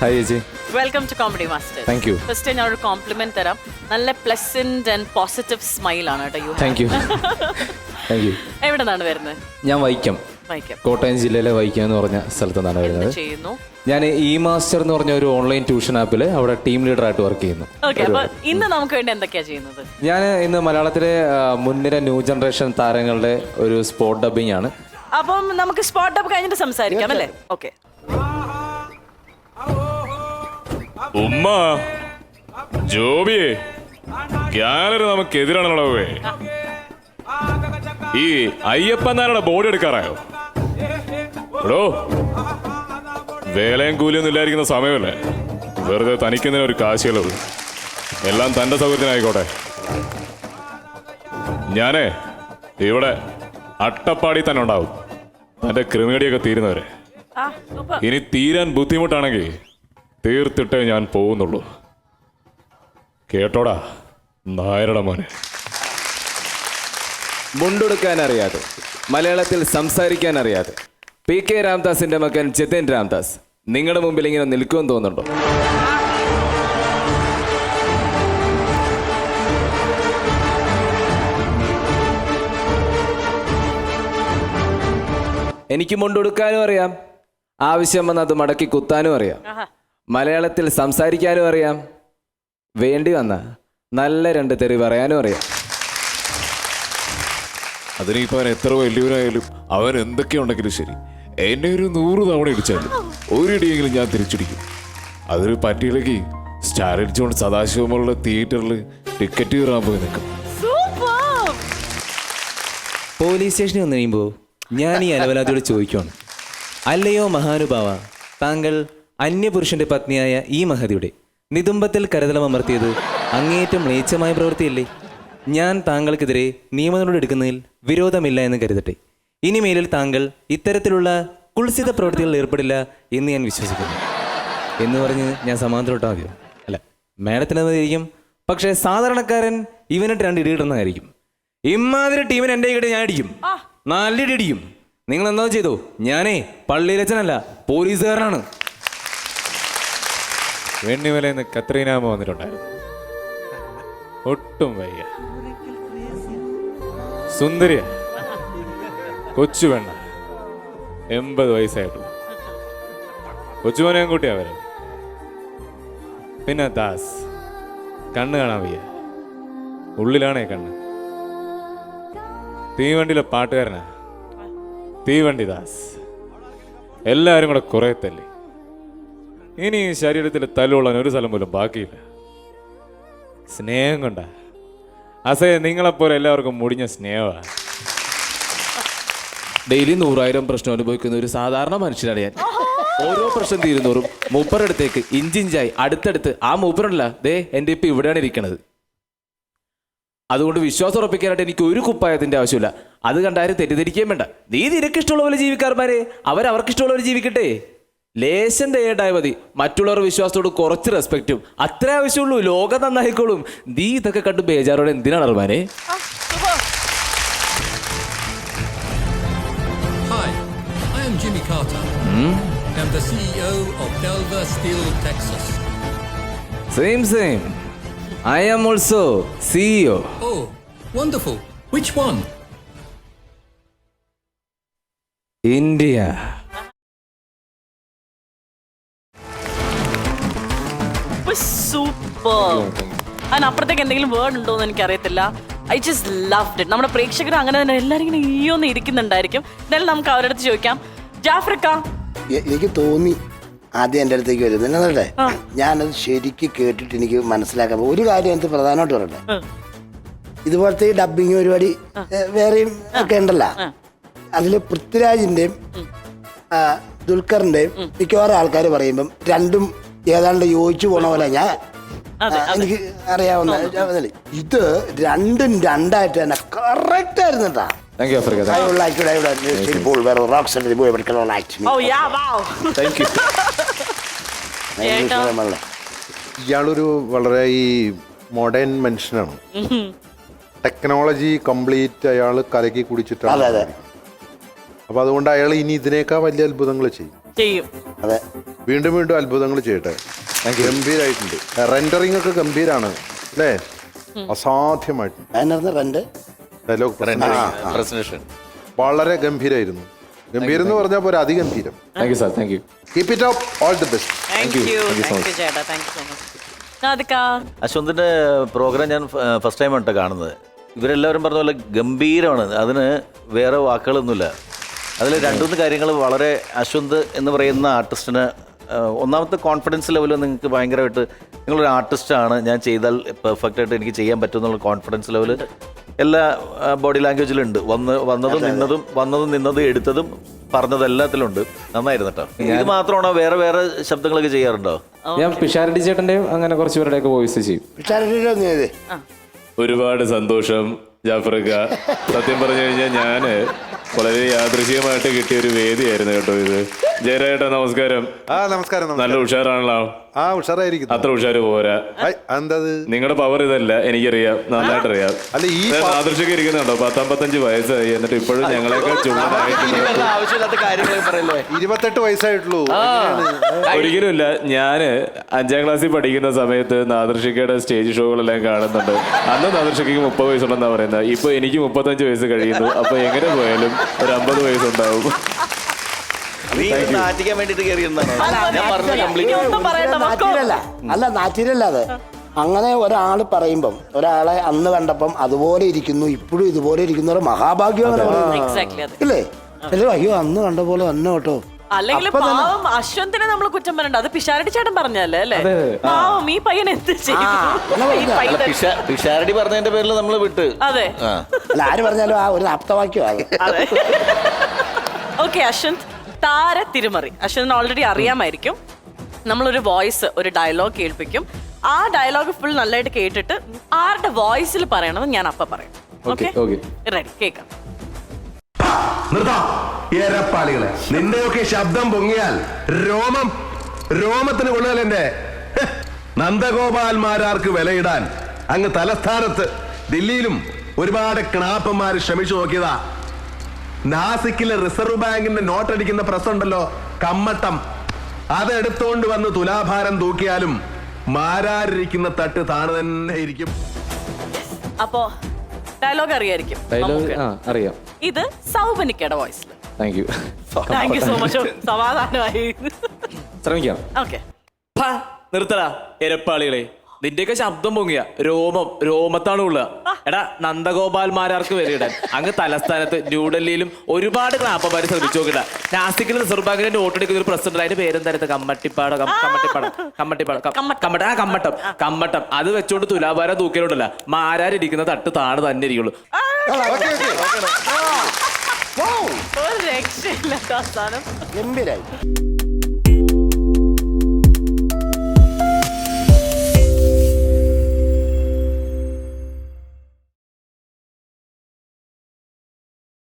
Hi ചേച്ചി welcome to comedy master thank you first ഞാൻ ഒരു കോംപ്ലിമെന്റ് തരാം. നല്ല പ്ലസന്റ് ആൻഡ് പോസിറ്റീവ് സ്മൈൽ ആണ് കേട്ടോ you thank you thank you എവിടെ നിന്നാണ് വരുന്നത് ഞാൻ വൈക്കം. വൈക്കം. കോട്ടയം ജില്ലയിലെ വൈക്കം എന്ന് പറഞ്ഞ സ്ഥലത്തു നിന്നാണ് വരുന്നത്. ചെയ്യുന്നു? ഞാൻ ഇ മാസ്റ്റർ എന്ന് പറഞ്ഞ ഒരു ഓൺലൈൻ ട്യൂഷൻ ആപ്പിൽ അവിടെ ടീം ലീഡർ ആയിട്ട് വർക്ക് ചെയ്യുന്നു. ഓക്കെ അപ്പൊ ഇന്ന് നമുക്ക് വേണ്ടി എന്തൊക്കെയാ ചെയ്യുന്നത്? ഞാൻ ഇന്ന് മലയാളത്തിലെ ആ, മുൻനിര ന്യൂ ജനറേഷൻ താരങ്ങളുടെ ഒരു സ്പോട്ട് ഡബിംഗ് ആണ്. അപ്പം നമുക്ക് സ്പോട്ട് അപ്പ് കഴിഞ്ഞിട്ട് സംസാരിക്കാം അല്ലേ? ഓക്കെ ഉമ്മ ജോബിയെ ഗ്യാലറി നമുക്ക് എതിരാണല്ലോ ഈ അയ്യപ്പനാരുടെ ബോഡി എടുക്കാറായോ? എടോ വേലയും കൂലിയൊന്നും ഇല്ലായിരിക്കുന്ന സമയമല്ലേ? വെറുതെ തനിക്കുന്നതിന് ഒരു കാശികളുള്ളൂ എല്ലാം തന്റെ സൗകര്യത്തിനായിക്കോട്ടെ. ഞാനേ ഇവിടെ അട്ടപ്പാടി തന്നെ ഉണ്ടാവും. തന്റെ ക്രിമിനടിയൊക്കെ തീരുന്നവരെ. ഇനി തീരാൻ ബുദ്ധിമുട്ടാണെങ്കിൽ തീർത്തിട്ടേ ഞാൻ പോകുന്നുള്ളൂ. കേട്ടോടാ നായരുടെ മോനെ. മുണ്ടെടുക്കാൻ അറിയാതെ മലയാളത്തിൽ സംസാരിക്കാൻ അറിയാതെ പി കെ രാംദാസിന്റെ മകൻ ജിതേൻ രാംദാസ് നിങ്ങളുടെ മുമ്പിൽ ഇങ്ങനെ നിൽക്കുമെന്ന് തോന്നുന്നുണ്ടോ? എനിക്ക് മുണ്ടെടുക്കാനും അറിയാം. ആവശ്യം വന്ന് അത് മടക്കി കുത്താനും അറിയാം. മലയാളത്തിൽ സംസാരിക്കാനും അറിയാം. വേണ്ടി വന്ന നല്ല രണ്ട് തെറി പറയാനും അറിയാം. അതിനിപ്പോ അവൻ എത്ര വലിയവനായാലും അവൻ എന്തൊക്കെ ഉണ്ടെങ്കിലും ശരി. എന്നെ ഒരു നൂറ് തവണ ഇടിച്ചാലും ഒരിടിയെങ്കിലും ഞാൻ തിരിച്ചിടിക്കും. അതൊരു പറ്റിയില്ലെങ്കിൽ സ്റ്റാർ അടിച്ചുകൊണ്ട് സദാശിവമുള്ള തിയേറ്ററിൽ ടിക്കറ്റ് കയറാൻ പോയി നിൽക്കും. സൂപ്പർ! പോലീസ് സ്റ്റേഷനിൽ വന്നു കഴിയുമ്പോൾ ഞാൻ ഈ അലവലാതിയോട് ചോദിക്കുകയാണ് അല്ലയോ മഹാനുഭാവ താങ്കൾ അന്യപുരുഷന്റെ പത്നിയായ ഈ മഹതിയുടെ നിതുമ്പത്തിൽ കരുതലമർത്തിയത് അങ്ങേയറ്റം മ്ലേച്ഛമായ പ്രവൃത്തിയല്ലേ? ഞാൻ താങ്കൾക്കെതിരെ നിയമനോട് എടുക്കുന്നതിൽ വിരോധമില്ല എന്ന് കരുതട്ടെ. ഇനിമേലിൽ താങ്കൾ ഇത്തരത്തിലുള്ള കുൽസിത പ്രവൃത്തികളിൽ ഏർപ്പെടില്ല എന്ന് ഞാൻ വിശ്വസിക്കുന്നു. എന്ന് പറഞ്ഞ് ഞാൻ സമാന്തരോട്ടാ മതിയോ അല്ല മാഡത്തിന് ഇരിക്കും പക്ഷേ സാധാരണക്കാരൻ ഇവനിട്ട് രണ്ട് ഇടിയിടുന്നതായിരിക്കും ഇമാതിരി ടീമിന് എന്റെ കിട്ടി ഞാൻ അടിക്കും നല്ല ഇടി അടിക്കും നിങ്ങൾ എന്താ ചെയ്തോ? ഞാനേ പള്ളിയിലച്ചനല്ല പോലീസുകാരനാണ്. വെണ്ണിമലയിൽ നിന്ന് കത്രീനാമ വന്നിട്ടുണ്ടായിരുന്നു. ഒട്ടും വയ്യ. സുന്ദരിയ. കൊച്ചു പെണ്ണ എൺപത് വയസ്സായിട്ടുള്ള. കൊച്ചുമോനെയും കൂട്ടിയാ വരും പിന്നെ ദാസ്. കണ്ണ് കാണാൻ വയ്യ. ഉള്ളിലാണേ കണ്ണ്. തീവണ്ടിയിലെ പാട്ടുകാരനാ. തീവണ്ടി ദാസ്. എല്ലാവരും കൂടെ കുറെ തല്ലി. ഇനി ഈ ശരീരത്തിൽ തല്ലുകൊള്ളാൻ ഒരു സ്ഥലം പോലും ബാക്കിയില്ല. സ്നേഹം കൊണ്ട. അസയ നിങ്ങളെപ്പോലെ എല്ലാവർക്കും മുടിഞ്ഞ സ്നേഹമാണ് ഡെയിലി നൂറായിരം പ്രശ്നം അനുഭവിക്കുന്ന ഒരു സാധാരണ മനുഷ്യനാണ് ഞാൻ. ഓരോ പ്രശ്നം തീരുന്നോറും മൂപ്പറടുത്തേക്ക് ഇഞ്ചിഞ്ചായി അടുത്തടുത്ത് ആ മൂപ്പറല്ല ദേ എന്റെ ഇപ്പം ഇവിടെയാണ് ഇരിക്കുന്നത് അതുകൊണ്ട് വിശ്വാസം ഉറപ്പിക്കാനായിട്ട് എനിക്ക് ഒരു കുപ്പായത്തിന്റെ ആവശ്യമില്ല. അത് കണ്ടാരും തെറ്റിദ്ധരിക്കുകയും വേണ്ട. നീ നിനക്ക് ഇഷ്ടമുള്ള പോലെ ജീവിക്കാർമാരെ പോലെ ജീവിക്കട്ടെ. ലേശം ദയണ്ടായ മതി മറ്റുള്ളവരുടെ വിശ്വാസത്തോട് കുറച്ച് റെസ്പെക്റ്റും അത്രേ ആവശ്യമുള്ളൂ ലോകം നന്നായിക്കോളും നീ ഇതൊക്കെ കണ്ട് ബേജാറോടെ എന്തിനാണ് അർമാനെ super Hi, I am Jimmy Carter. I'm the CEO of Delver Steel, Texas. Same same I am also CEO Oh, wonderful. Which one? India Super അതിനപ്പുറത്തേക്ക് എന്തെങ്കിലും വേർഡ് ഉണ്ടോ എന്ന് എനിക്കറിയത്തില്ല. ഐ ജസ്റ്റ് ലവ് ഇറ്റ് നമ്മുടെ പ്രേക്ഷകർ അങ്ങനെ തന്നെ എല്ലാവരും ഇങ്ങനെ ഈയോന്ന് ഇരിക്കുന്നുണ്ടായിരിക്കും. എന്തായാലും നമുക്ക് അവരുടെ അടുത്ത് ചോദിക്കാം. ജാഫ്രിക്ക? എനിക്ക് തോന്നി ആദ്യം എന്റെ അടുത്തേക്ക് വരും നിന്നതല്ലേ ഞാനത് ശരിക്ക് കേട്ടിട്ട് എനിക്ക് മനസ്സിലാക്കാൻ ഒരു കാര്യം എനിക്ക് പ്രധാനമായിട്ട് പറയട്ടെ. ഇതുപോലത്തെ ഈ ഡബിങ് പരിപാടി വേറെയും ഒക്കെ ഉണ്ടല്ലോ. അതിൽ പൃഥ്വിരാജിന്റെയും ദുൽഖറിന്റെയും മിക്കവാറും ആൾക്കാർ പറയുമ്പം രണ്ടും ഏതാണ്ട് യോജിച്ചു പോണ പോലെ ഞാൻ എനിക്ക് അറിയാവുന്ന ഇത് രണ്ടും രണ്ടായിട്ട് തന്നെ കറക്റ്റ് ആയിരുന്നു കേട്ടാ I would like to, like me. Yeah wow thank you ഇയാളൊരു വളരെ ഈ മോഡേൺ മനുഷ്യനാണ്. ടെക്നോളജി കംപ്ലീറ്റ് അയാൾ കലക്കി കുടിച്ചിട്ടാണ്. അതെ, അതെ. അപ്പൊ അതുകൊണ്ട് അയാൾ ഇനി ഇതിനേക്കാൾ വലിയ അത്ഭുതങ്ങൾ ചെയ്യും. ചെയ്യും. അതെ. വീണ്ടും വീണ്ടും അത്ഭുതങ്ങൾ ചെയ്യട്ടെ. ഗംഭീരായിട്ടുണ്ട്. റെൻഡറിങ് ഒക്കെ ഗംഭീരാണ്. അല്ലേ? അസാധ്യമായിട്ട്. റെന്റ് ഡയലോഗ് പ്രസന്റേഷൻ വളരെ ഗംഭീരായിരുന്നു. ഗംഭീരം എന്ന് പറഞ്ഞാൽ പോലെ അതിഗംഭീരം. Thank you sir thank you keep it up all the best thank you thank you ചേട്ടാ. താങ്ക് യു സോ മച്ച് അശ്വന്തിന്റെ പ്രോഗ്രാം ഞാൻ ഫസ്റ്റ് ടൈം ആണ് കാണുന്നത്. ഇവരെല്ലാവരും പറഞ്ഞ പോലെ ഗംഭീരമാണ്. അതിന് വേറെ വാക്കുകളൊന്നുമില്ല. അതിൽ രണ്ടുമൂന്ന് കാര്യങ്ങൾ വളരെ അശ്വന്ത് എന്ന് പറയുന്ന ആർട്ടിസ്റ്റിന് ഒന്നാമത്തെ കോൺഫിഡൻസ് ലെവൽ നിങ്ങൾക്ക് ഭയങ്കരമായിട്ട് നിങ്ങളൊരു ആർട്ടിസ്റ്റാണ് ഞാൻ ചെയ്താൽ പെർഫെക്റ്റ് ആയിട്ട് എനിക്ക് ചെയ്യാൻ പറ്റും എന്നുള്ള കോൺഫിഡൻസ് ലെവൽ എല്ലാ ബോഡി ലാംഗ്വേജിലും ഉണ്ട്. വന്ന് വന്നതും നിന്നതും വന്നതും നിന്നതും എടുത്തതും പറഞ്ഞത് എല്ലാത്തിലും ഉണ്ട്. നന്നായിരുന്നു കേട്ടോ. ഇത് മാത്രമാണോ വേറെ വേറെ ശബ്ദങ്ങളൊക്കെ ചെയ്യാറുണ്ടോ? ഞാൻ പിഷാരടി ചേട്ടന്റെയും അങ്ങനെ കുറച്ച് പേരുടെയൊക്കെ വോയിസ് ചെയ്യും. ഒരുപാട് സന്തോഷം ജാഫർക്ക സത്യം പറഞ്ഞു കഴിഞ്ഞാൽ ഞാൻ വളരെ യാദൃശികമായിട്ട് കിട്ടിയ ഒരു വേദിയായിരുന്നു കേട്ടോ ഇത്. ജയരായേട്ടാ നമസ്കാരം. ആ നമസ്കാരം നല്ല ഉഷാറാണല്ലോ. ആ ഉഷാറായിരിക്കുന്നു. അത്ര ഉഷാറ് പോരാ. ഐ, നിങ്ങളുടെ പവർ ഇതല്ല എനിക്കറിയാം. നന്നായിട്ട് അറിയാം അല്ല, ഈ പ- ആദർശൊക്കെ ഇരിക്കുന്നുണ്ടോ? പത്തമ്പത്തഞ്ച് വയസ്സായി. എന്നിട്ട് ഇപ്പോഴും ആവശ്യമില്ലാത്ത കാര്യങ്ങൾ പറയല്ലേ? ഇരുപത്തെട്ട് വയസ്സായിട്ടുള്ളൂ. ഒരിക്കലും ഇല്ല ഞാൻ അഞ്ചാം ക്ലാസ്സിൽ പഠിക്കുന്ന സമയത്ത് നാദർഷിക്കയുടെ സ്റ്റേജ് ഷോകളെല്ലാം കാണുന്നുണ്ട്. അന്ന് നാദർശിക്ക് മുപ്പത് വയസ്സുണ്ടെന്നാ പറയുന്നത്. ഇപ്പൊ എനിക്ക് മുപ്പത്തഞ്ച് വയസ്സ് കഴിയുന്നു. അപ്പൊ എങ്ങനെ പോയാലും ഒരു അമ്പത് വയസ്സുണ്ടാവും. നീ വേണ്ടിട്ട് ഞാൻ പറഞ്ഞ കംപ്ലീറ്റ് അല്ല നാറ്റിരല്ല അത് അങ്ങനെ ഒരാൾ പറയുമ്പം ഒരാളെ അന്ന് കണ്ടപ്പം അതുപോലെ ഇരിക്കുന്നു ഇപ്പോഴും ഇതുപോലെ ഇരിക്കുന്ന ഒരു മഹാഭാഗ്യം അല്ലേ ഇല്ലേ? അയ്യോ അന്ന് കണ്ട പോലെ തന്നെ കേട്ടോ. അല്ലെങ്കിൽ പാവം അശ്വന്തിനെ നമ്മൾ കുറ്റം പറയണ്ട. അത് പിഷാരടി ചേട്ടൻ പറഞ്ഞല്ലേ അല്ലേ? പാവം ഈ പയ്യൻ എന്ത് പിഷാരടി പറഞ്ഞതിന്റെ പേരിൽ നമ്മൾ വിട്ട്. അതെ. അല്ല ആര് പറഞ്ഞാലും ആ ഒരു ആപ്തവാക്യം ഓക്കെ അശ്വന്ത് താര തിരുമറി. അശ്വന്തിന് ഓൾറെഡി അറിയാമായിരിക്കും. നമ്മളൊരു വോയിസ് ഒരു ഡയലോഗ് കേൾപ്പിക്കും. ആ ഡയലോഗ് ഫുൾ നല്ലതായിട്ട് കേട്ടിട്ട് ആരുടെ വോയിസിൽ പറയണമെന്ന് ഞാൻ അപ്പൊ പറയും. Okay okay. റെഡി കേൾക്കാം നിർത്താം. എരപ്പാളികളെ നിന്റെയൊക്കെ ശബ്ദം പൊങ്ങിയാൽ രോമം രോമത്തിന് കൊള്ളുകയല്ല എന്റെ നന്ദഗോപാൽമാരാർക്ക് വിലയിടാൻ അങ്ങ് തലസ്ഥാനത്ത് ദില്ലിയിലും ഒരുപാട് ക്ണാപ്പന്മാർ ശ്രമിച്ചു നോക്കിയതാ. നാസിക്കിലെ റിസർവ് ബാങ്കിന്റെ നോട്ടടിക്കുന്ന പ്രസ് ഉണ്ടല്ലോ കമ്മട്ടം. അതെടുത്തോണ്ട് വന്ന് തുലാഭാരം തൂക്കിയാലും മാരാരിരിക്കുന്ന തട്ട് താണു തന്നെ ഇരിക്കും. അപ്പോ ഡയലോഗ് അറിയായിരിക്കും. ഡയലോഗ് ആ അറിയാം. ഇത് സൗബനിക്കയുടെ വോയിസിൽ thank you thank you so much സമാധാനമായി. ശ്രമിക്കാം. ഓക്കെ നിർത്തടാ എരപ്പാളികളെ. നിന്റെയൊക്കെ ശബ്ദം പൊങ്ങിയ രോമം രോമത്താണ് ഉള്ള. എടാ നന്ദഗോപാൽമാരാർക്ക് വരെയിടാൻ അങ്ങ് തലസ്ഥാനത്ത് ന്യൂഡൽഹിയിലും ഒരുപാട് ക്ലാപ്പമാര് ശ്രമിച്ചു നോക്കിട്ട. നാസിക്കിൽ റിസർവ് ബാങ്കിന്റെ നോട്ട് എടുക്കുന്ന ഒരു പ്രസിഡന്റ് അതിന്റെ പേരെന്തായിരുന്നു? കമ്മട്ടിപ്പാട? കമ്മട്ടിപ്പാട? കമ്മട്ടിപ്പാട? കമ്മട്ട. ആ കമ്മട്ടം. കമ്മട്ടം. അത് വെച്ചോണ്ട് തുലാഭാരം തൂക്കിലുണ്ടല്ല മാരാരിരിക്കുന്ന തട്ട് താണ് തന്നെ ഇരിക്കുള്ളൂ. ഒരു രക്ഷയില്ലാത്ത അവസാനം. ഗംഭീരായി